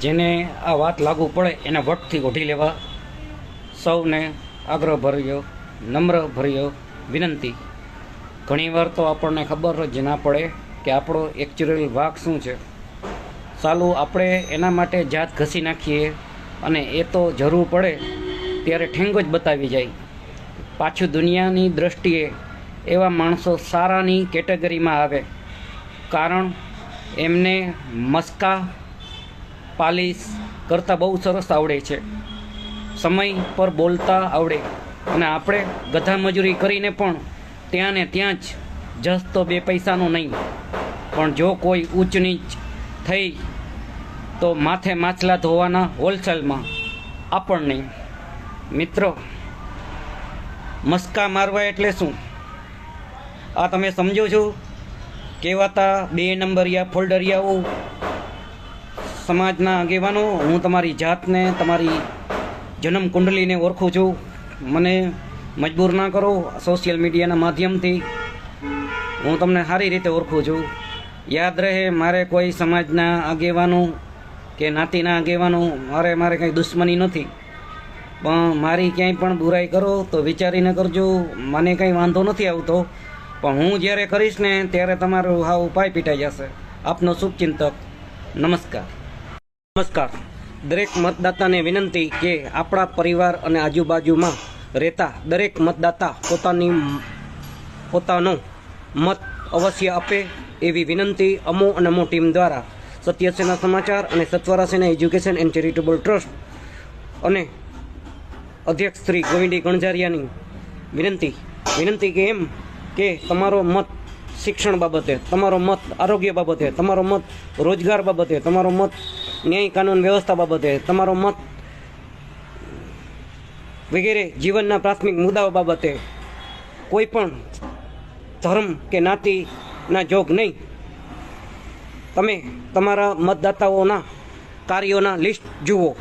જેને આ વાત લાગુ પડે એને વટથી ઓઢી લેવા સૌને આગ્રહ ભર્યો, નમ્ર ભર્યો વિનંતી. ઘણીવાર તો આપણને ખબર જ ના પડે કે આપણો એકચ્યુઅલ વાક શું છે. સાલું આપણે એના માટે જાત ઘસી નાખીએ અને એ તો જરૂર પડે ત્યારે ઠેંગો જ બતાવી જાય. પાછું દુનિયાની દ્રષ્ટિએ એવા માણસો સારાની કેટેગરીમાં આવે. કારણ એમને મસ્કા પાલિશ કરતાં બહુ સરસ આવડે છે. સમય પર બોલતા આવડે. અને આપણે ગધા મજૂરી કરીને પણ ત્યાં ને ત્યાં જ જસ તો બે પૈસાનું નહીં. પણ જો કોઈ ઊંચ નીચ થઈ તો માથે માછલા ધોવાના હોલસેલમાં આપણને. મિત્રો, મસ્કા મારવા એટલે શું? આ તમે સમજો છો? કહેવાતા બે નંબરિયા, ફોલ્ડરિયાઓ સમાજના આગેવાનો, હું તમારી જાતને, તમારી જન્મ કુંડલીને ઓળખું છું. મને મજબૂર ના કરો સોશિયલ મીડિયાના માધ્યમથી. હું તમને સારી રીતે ઓળખું છું. યાદ રહે, મારે કોઈ સમાજના આગેવાનો કે નાતીના આગેવાનો, મારે મારે કંઈ દુશ્મની નથી. પણ મારી ક્યાંય પણ બુરાઈ કરો તો વિચારીને કરજો, મને કંઈ વાંધો નથી આવતો. પણ હું જ્યારે કરીશ ને, ત્યારે તમારું હાવ ઉપાય પીટાઈ જશે. આપનો શુભચિંતક નમસ્કાર. નમસ્કાર. દરેક મતદાતાને વિનંતી કે આપણા પરિવાર અને આજુબાજુમાં રહેતા દરેક મતદાતા પોતાની પોતાનો મત અવશ્ય આપે એવી વિનંતી અમો અને અમો ટીમ દ્વારા સત્યસેના સમાચાર અને Satvarasena education and charitable trust અને અધ્યક્ષ શ્રી ગોવિંદી ગણજારિયાની વિનંતી. વિનંતી કે એમ કે તમારો મત શિક્ષણ બાબતે, તમારો મત, આરોગ્ય બાબતે, તમારો મત, રોજગાર બાબતે, તમારો મત, ન્યાય કાનૂન વ્યવસ્થા બાબતે, તમારો મત વગેરે જીવનના પ્રાથમિક મુદ્દાઓ બાબતે કોઈ પણ ધર્મ કે જ્ઞાતિના જોગ નહીં. તમે તમારા મતદાતાઓના કાર્યોના લિસ્ટ જુઓ.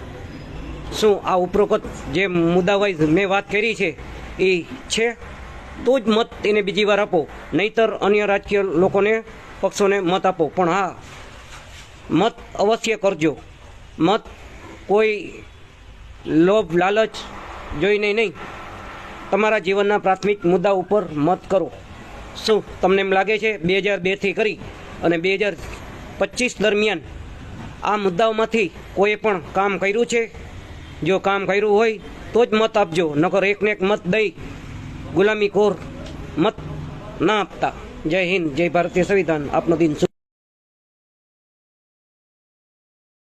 શું આ ઉપરોક્ત જે મુદ્દા વાઇઝ મેં વાત કરી છે, એ છે? તો જ મત એને બીજી વાર આપો. નહીતર અન્ય રાજકીય લોકોને, પક્ષોને મત આપો. પણ હા, મત અવશ્ય કરજો. મત કોઈ લોભ, લાલચ જોઈને નહીં. તમારા જીવનના પ્રાથમિક મુદ્દા ઉપર મત કરો. શું તમને એમ લાગે છે બે હજાર બેથી કરી અને બે હજાર પચીસ દરમિયાન આ મુદ્દાઓમાંથી કોઈએ પણ કામ કર્યું છે? જો કામ કર્યું હોય તો જ મત આપજો. નકર એકને એક મત દઈ ગુલામી કોર મત ના આપતા. જય હિન્દ જય ભારતીય સંવિધાન. આપનો દિન